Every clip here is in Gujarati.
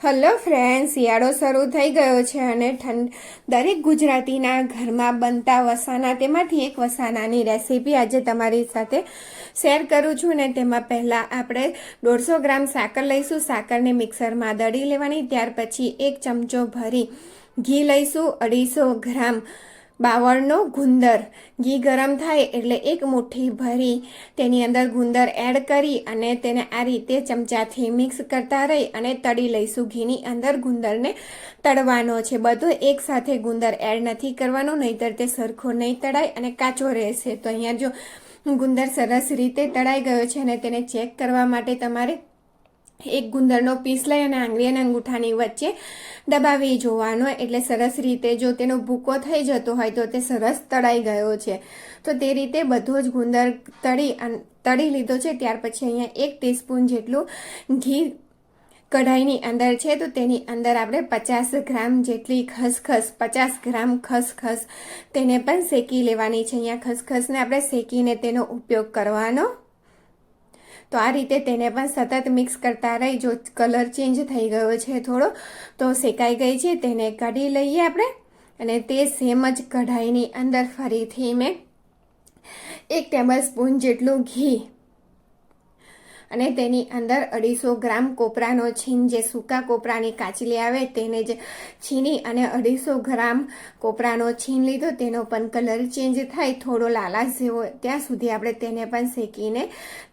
હલો ફ્રેન્ડ શિયાળો શરૂ થઈ ગયો છે અને ઠંડ દરેક ગુજરાતીના ઘરમાં બનતા વસાના તેમાંથી એક વસાનાની રેસીપી આજે તમારી સાથે શેર કરું છું ને તેમાં પહેલાં આપણે દોઢસો ગ્રામ સાકર લઈશું. સાકરને મિક્સરમાં દળી લેવાની, ત્યાર પછી એક ચમચો ભરી ઘી લઈશું. અઢીસો ગ્રામ બાવળનો ગુંદર. ઘી ગરમ થાય એટલે એક મુઠ્ઠી ભરી તેની અંદર ગુંદર એડ કરી અને તેને આ રીતે ચમચાથી મિક્સ કરતા રહી અને તળી લઈશું. ઘીની અંદર ગુંદરને તળવાનો છે. બધું એકસાથે ગુંદર એડ નથી કરવાનો, નહીંતર તે સરખો નહીં તળાય અને કાચો રહેશે. તો અહીંયા જો ગુંદર સરસ રીતે તળાઈ ગયો છે અને તેને ચેક કરવા માટે તમારે એક ગુંદરનો પીસ લઈ અને આંગળી અને અંગૂઠાની વચ્ચે દબાવી જોવાનો. એટલે સરસ રીતે જો તેનો ભૂકો થઈ જતો હોય તો તે સરસ તળાઈ ગયો છે. તો તે રીતે બધો જ ગુંદર તળી તળી લીધો છે. ત્યાર પછી અહીંયા એક ટીસ્પૂન જેટલું ઘી કઢાઈની અંદર છે. તો તેની અંદર આપણે પચાસ ગ્રામ જેટલી ખસખસ, પચાસ ગ્રામ ખસખસ તેને પણ શેકી લેવાની છે. અહીંયા ખસખસને આપણે શેકીને તેનો ઉપયોગ કરવાનો તો આ રીતે તેને પણ સતત મિક્સ કરતા રહી. જો કલર ચેન્જ થઈ ગયો છે થોડો, તો શેકાઈ ગઈ છે, તેને કાઢી લઈએ આપણે. અને તે સેમ જ કઢાઈની અંદર ફરીથી મેં એક ટેબલ સ્પૂન જેટલું ઘી અને તેની અંદર અઢીસો ગ્રામ કોપરાનો છીન જે સૂકા કોપરાની કાચલી આવે તેને જ છીની અને અઢીસો ગ્રામ કોપરાનો છીન લીધો. તેનો પણ કલર ચેન્જ થાય, થોડો લાલાશ જેવો. ત્યાં સુધી આપણે તેને પણ શેકીને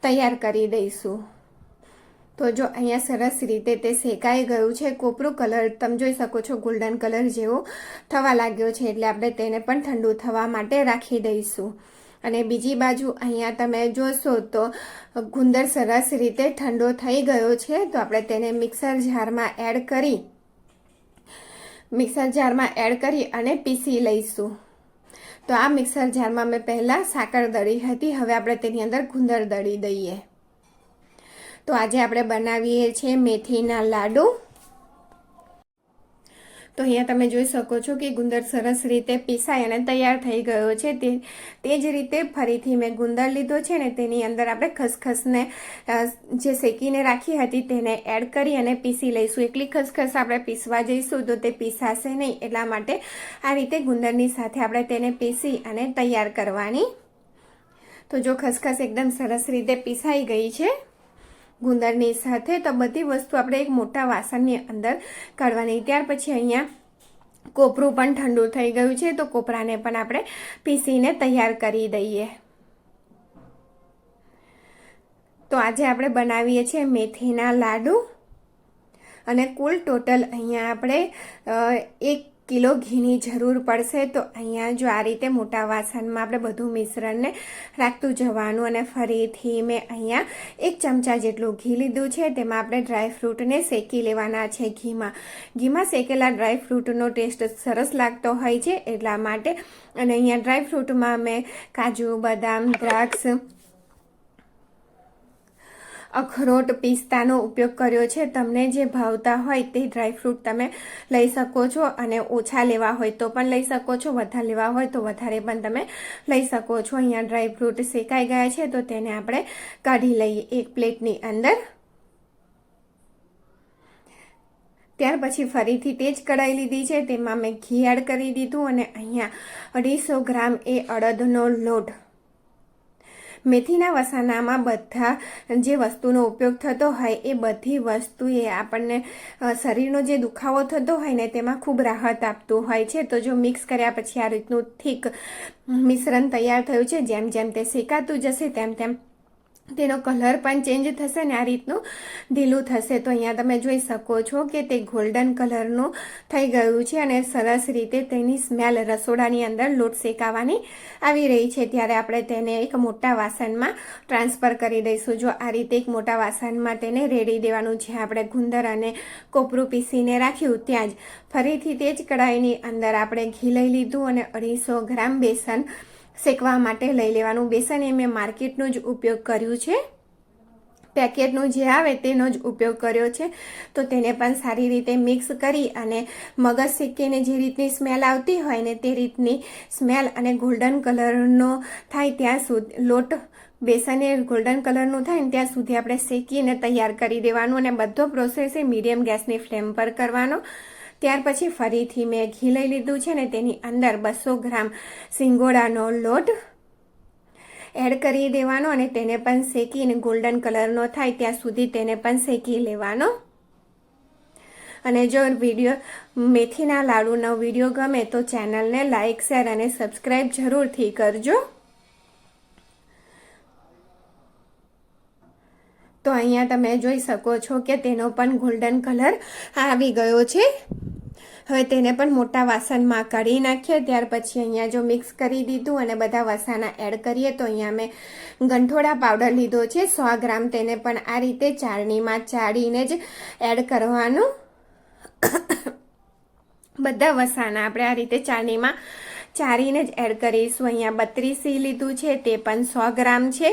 તૈયાર કરી દઈશું. તો જો અહીંયા સરસ રીતે તે શેકાઈ ગયું છે, કોપરું કલર તમે જોઈ શકો છો, ગોલ્ડન કલર જેવો થવા લાગ્યો છે, એટલે આપણે તેને પણ ઠંડુ થવા માટે રાખી દઈશું. અને બીજી બાજુ અહીંયા તમે જોશો તો ગુંદર સરસ રીતે ઠંડો થઈ ગયો છે. તો આપણે તેને મિક્સર જારમાં એડ કરી, મિક્સર જારમાં એડ કરી અને પીસી લઈશું. તો આ મિક્સર જારમાં મેં પહેલાં સાકર દળી હતી, હવે આપણે તેની અંદર ગુંદર દળી દઈએ. તો આજે આપણે બનાવીએ છીએ મેથીના લાડુ. તો અહીંયા તમે જોઈ શકો છો કે ગુંદર સરસ રીતે પીસાય અને તૈયાર થઈ ગયો છે. તે તે જ રીતે ફરીથી મેં ગુંદર લીધો છે ને તેની અંદર આપણે ખસખસને જે શેકીને રાખી હતી તેને એડ કરી અને પીસી લઈશું. એકલી ખસખસ આપણે પીસવા જઈશું તો તે પીસાશે નહીં. એટલા માટે આ રીતે ગુંદરની સાથે આપણે તેને પીસી અને તૈયાર કરવાની. તો જો ખસખસ એકદમ સરસ રીતે પીસાઈ ગઈ છે. ગુંદરની સાથે તો બધી વસ્તુ આપણે એક મોટા વાસણની અંદર કાઢવાની. ત્યાર પછી અહીંયા કોપરું પણ ઠંડુ થઈ ગયું છે, તો કોપરાને પણ આપણે પીસીને તૈયાર કરી દઈએ. તો આજે આપણે બનાવીએ છીએ મેથીના લાડુ. અને કુલ ટોટલ અહીંયા આપણે એક કિલો ઘીની જરૂર પડશે, તો અહીંયા જો આ રીતે મોટા વાસણમાં આપણે બધું મિશ્રણને રાખતું જવાનું અને ફરીથી મેં અહીંયા એક ચમચા જેટલું ઘી લીધું છે, તેમાં આપણે ડ્રાયફ્રૂટને શેકી લેવાના છે ઘીમાં. ઘીમાં શેકેલા ડ્રાયફ્રૂટનો ટેસ્ટ સરસ લાગતો હોય છે, એટલા માટે અને અહીંયા ડ્રાયફ્રૂટમાં મેં કાજુ, બદામ, દ્રાક્ષ અખરોટ પિસ્તાનો ઉપયોગ કર્યો છે. તમને જે ભાવતા હોય તે ડ્રાયફ્રૂટ તમે લઈ શકો છો અને ઓછા લેવા હોય તો પણ લઈ શકો છો. વધારે લેવા હોય તો વધારે પણ તમે લઈ શકો છો. અહીંયા ડ્રાયફ્રૂટ શેકાઈ ગયા છે તો તેને આપણે કાઢી લઈએ એક પ્લેટની અંદર. ત્યાર પછી ફરીથી તે જ કઢાઈ લીધી છે. તેમાં મેં ઘી એડ કરી દીધું અને અહીંયા અઢીસો ગ્રામ એ અડદનો લોટ મેથીના વસાણામાં બધા જે વસ્તુનો ઉપયોગ થતો હોય એ બધી વસ્તુ એ આપણને શરીરનો જે દુખાવો થતો હોય ને તેમાં ખૂબ રાહત આપતું હોય છે. તો જો મિક્સ કર્યા પછી આ રીતનું થીક મિશ્રણ તૈયાર થયું છે, જેમ જેમ તે શેકાતું જશે, તેમ તેમ તેનો કલર પણ ચેન્જ થશે ને આ રીતનું ઢીલું થશે. તો અહીંયા તમે જોઈ શકો છો કે તે ગોલ્ડન કલરનું થઈ ગયું છે અને સરસ રીતે તેની સ્મેલ રસોડાની અંદર લોટ શેકાવાની આવી રહી છે. ત્યારે આપણે તેને એક મોટા વાસણમાં ટ્રાન્સફર કરી દઈશું. જો આ રીતે એક મોટા વાસણમાં તેને રેડી દેવાનું છે, આપણે ગુંદર અને કોપરું પીસીને રાખ્યું, ત્યાં જ ફરીથી તે જ કડાઈની અંદર આપણે ઘી લઈ લીધું અને અઢીસો ગ્રામ બેસન શેકવા માટે લઈ લેવાનું. બેસન એ મેં માર્કેટનો જ ઉપયોગ કર્યું છે. પેકેટનું જે આવે તેનો જ ઉપયોગ કર્યો છે. તો તેને પણ સારી રીતે મિક્સ કરી અને મગજ શેકીને જે રીતની સ્મેલ આવતી હોય ને તે રીતની સ્મેલ અને ગોલ્ડન કલરનો થાય ત્યાં સુધી, લોટ બેસન એ ગોલ્ડન કલરનું થાય ને ત્યાં સુધી આપણે શેકીને તૈયાર કરી દેવાનું અને બધો પ્રોસેસ એ મીડિયમ ગેસની ફ્લેમ પર કરવાનો. ત્યાર પછી ફરીથી મેં ઘી લઈ લીધું છે ને તેની અંદર બસો ગ્રામ સિંગોડાનો લોટ એડ કરી દેવાનો અને તેને પણ શેકીને ગોલ્ડન કલરનો થાય ત્યાં સુધી તેને પણ શેકી લેવાનો. અને જો વીડિયો મેથીના લાડુનો વીડિયો ગમે તો ચેનલને લાઇક શેર અને સબસ્ક્રાઈબ જરૂરથી કરજો. તો અહીંયા તમે જોઈ શકો છો કે તેનો પણ ગોલ્ડન કલર આવી ગયો છે. હવે તેને પણ મોટા વાસણમાં કાઢી નાખીએ. ત્યાર પછી અહીંયા જો મિક્સ કરી દીધું અને બધા વસાના એડ કરીએ તો અહીંયા મેં ગંઠોડા પાવડર લીધો છે. સો ગ્રામ તેને પણ આ રીતે ચાળણીમાં ચાળીને જ એડ કરવાનું. બધા વસાના આપણે આ રીતે ચાળણીમાં ચારીને જ એડ કરીશું. અહીંયા બત્રીસી લીધું છે, તે પણ સો ગ્રામ છે.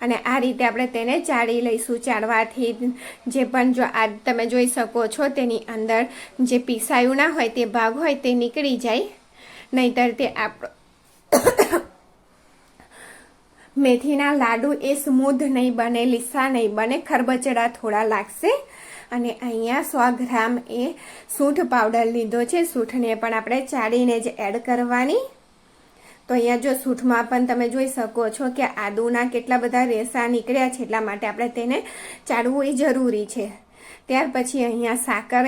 અને આ રીતે આપણે તેને ચાળી લઈશું. ચાળવાથી જે પણ જો આ તમે જોઈ શકો છો તેની અંદર જે પીસાયું ના હોય તે ભાગ હોય તે નીકળી જાય. નહીતર તે આપણો મેથીના લાડુ એ સ્મૂધ નહીં બને, લીસા નહીં બને, ખરબચડા થોડા લાગશે. અને અહીંયા સો ગ્રામ એ સૂંઠ પાવડર લીધો છે. સૂંઠને પણ આપણે ચાળીને જ એડ કરવાની. તો અહીંયા જો સૂઠમાં પણ તમે જોઈ શકો છો કે આદુના કેટલા બધા રેસા નીકળ્યા છે, એટલા માટે આપણે તેને ચાળવું એ જરૂરી છે. ત્યાર પછી અહીંયા સાકર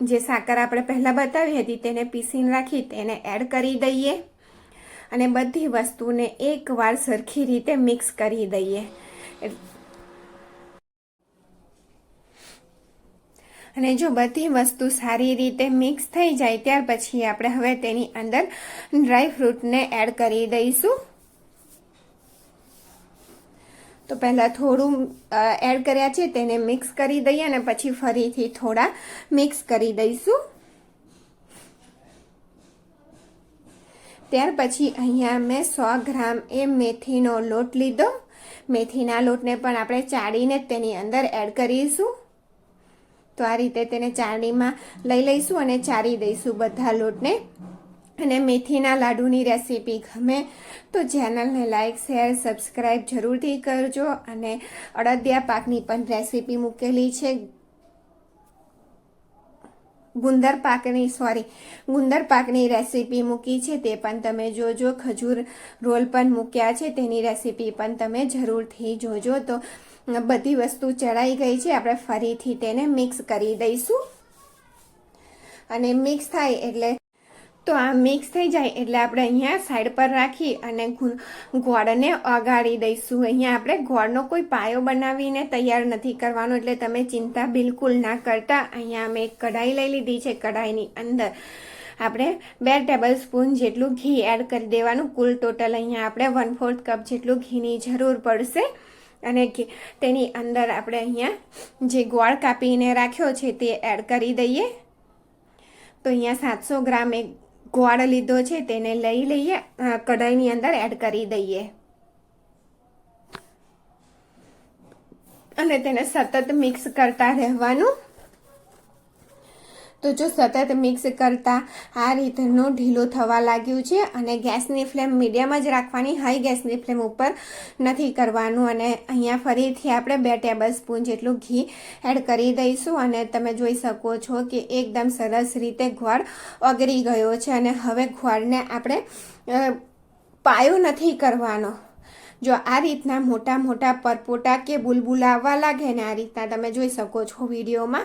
જે સાકર આપણે પહેલાં બતાવી હતી, તેને પીસીને રાખી, તેને એડ કરી દઈએ અને બધી વસ્તુને એકવાર સરખી રીતે મિક્સ કરી દઈએ. અને જો બધી વસ્તુ સારી રીતે મિક્સ થઈ જાય, ત્યાર પછી આપણે હવે તેની અંદર ડ્રાય ફ્રૂટને એડ કરી દઈશું. તો પહેલાં થોડું એડ કર્યા છે, તેને મિક્સ કરી દઈએ અને પછી ફરીથી થોડા મિક્સ કરી દઈશું. ત્યાર પછી અહીંયા મેં સો ગ્રામ એ મેથીનો લોટ લીધો. મેથીના લોટને પણ આપણે ચાળીને તેની અંદર એડ કરીશું. તો આ રીતે તેને ચાળણીમાં લઈ લઈશું અને ચારી દઈશું બધા લોટને. અને મેથીના લાડુની રેસીપી ગમે તો ચેનલને લાઇક શેર, સબસ્ક્રાઈબ જરૂરથી કરજો. અને અડદિયા પાકની પણ રેસીપી મૂકેલી છે. ગુંદર પાકની સોરી ગુંદર પાકની રેસીપી મૂકી છે તે પણ તમે જોજો. ખજૂર રોલ પણ મૂક્યા છે, તેની રેસીપી પણ તમે જરૂરથી જોજો. તો બધી વસ્તુ ચડાઈ ગઈ છે, આપણે ફરીથી તેને મિક્સ કરી દઈશું. અને મિક્સ થાય એટલે તો આ મિક્સ થઈ જાય એટલે આપણે અહીંયા સાઈડ પર રાખી અને ગોળને ઓગાળી દઈશું. અહીંયા આપણે ગોળનો કોઈ પાયો બનાવીને તૈયાર નથી કરવાનો એટલે તમે ચિંતા બિલકુલ ના કરતા. અહીંયા અમે એક કઢાઈ લઈ લીધી છે કઢાઈની અંદર. આપણે બે ટેબલ સ્પૂન જેટલું ઘી એડ કરી દેવાનું. કુલ ટોટલ અહીંયા આપણે વન ફોર્થ કપ જેટલું ઘીની જરૂર પડશે. અને તેની અંદર આપણે અહીંયા જે ગોળ કાપીને રાખ્યો છે તે એડ કરી દઈએ. તો અહીંયા સાતસો ગ્રામ એક ગોળ લીધો છે તેને લઈ લઈએ. કઢાઈની અંદર એડ કરી દઈએ. અને તેને સતત મિક્સ કરતા રહેવાનું. તો જો સતત મિક્સ કરતા આ રીતનું ઢીલું થવા લાગ્યું છે અને ગેસની ફ્લેમ મીડિયમ જ રાખવાની, હાઈ ગેસની ફ્લેમ ઉપર નથી કરવાનું. અને અહીંયા ફરીથી આપણે બે ટેબલ સ્પૂન જેટલું ઘી એડ કરી દઈશું અને તમે જોઈ શકો છો કે એકદમ સરસ રીતે ગોળ ઓગળી ગયો છે. અને હવે ગોળને આપણે પાયો નથી કરવાનો. જો આ રીતના મોટા મોટા પરપોટા કે બુલબુલા આવવા લાગે ને આ રીતના તમે જોઈ શકો છો વિડીયોમાં,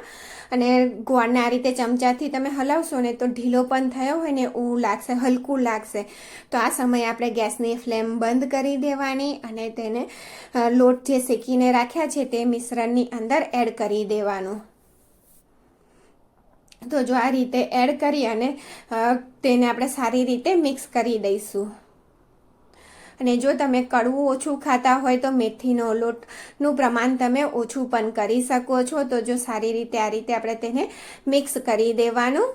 અને ગોળને આ રીતે ચમચાથી તમે હલાવશો ને તો ઢીલો પણ થયો હોય ને એવું લાગશે, હલકું લાગશે. તો આ સમયે આપણે ગેસની ફ્લેમ બંધ કરી દેવાની અને તેને લોટ જે શેકીને રાખ્યા છે તે મિશ્રણની અંદર એડ કરી દેવાનું. તો જો આ રીતે એડ કરી અને તેને આપણે સારી રીતે મિક્સ કરી દઈશું. અને જો તમે કડવું ઓછું ખાતા હોય તો મેથીનો લોટનું પ્રમાણ તમે ઓછું પણ કરી શકો છો. તો જો સારી રીતે આ રીતે આપણે તેને મિક્સ કરી દેવાનું.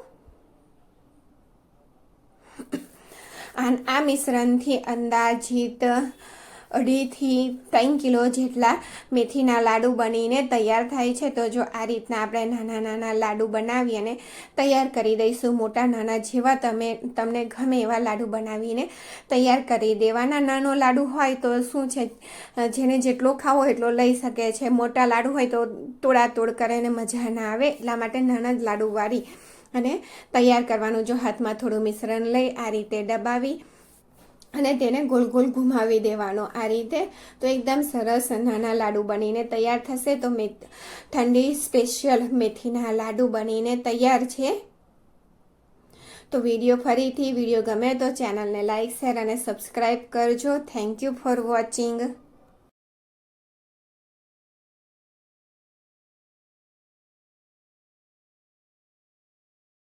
આ મિશ્રણથી અંદાજિત અઢીથી ત્રણ કિલો જેટલા મેથીના લાડુ બનીને તૈયાર થાય છે. તો જો આ રીતના આપણે નાના નાના લાડુ બનાવી અને તૈયાર કરી દઈશું, મોટા નાના જેવા તમે, તમને ગમે એવા લાડુ બનાવીને તૈયાર કરી દેવાના. નાનો લાડુ હોય તો શું છે, જેને જેટલો ખાવો એટલો લઈ શકે છે. મોટા લાડુ હોય તો તોડા તોડ કરીને મજા ના આવે. એટલા માટે નાના જ લાડુ વાળી અને તૈયાર કરવાનું જો હાથમાં થોડું મિશ્રણ લઈ આ રીતે દબાવી અને તેને ગોલ ગોલ ઘુમાવી દેવાનો. આ રીતે તો એકદમ સરસ નાના લાડુ બનીને તૈયાર થશે. તો મે ઠંડી સ્પેશિયલ મેથીના લાડુ બનીને તૈયાર છે. તો વીડિયો ફરીથી, વીડિયો ગમે તો ચેનલને લાઇક શેર અને સબસ્ક્રાઈબ કરજો. Thank you for watching.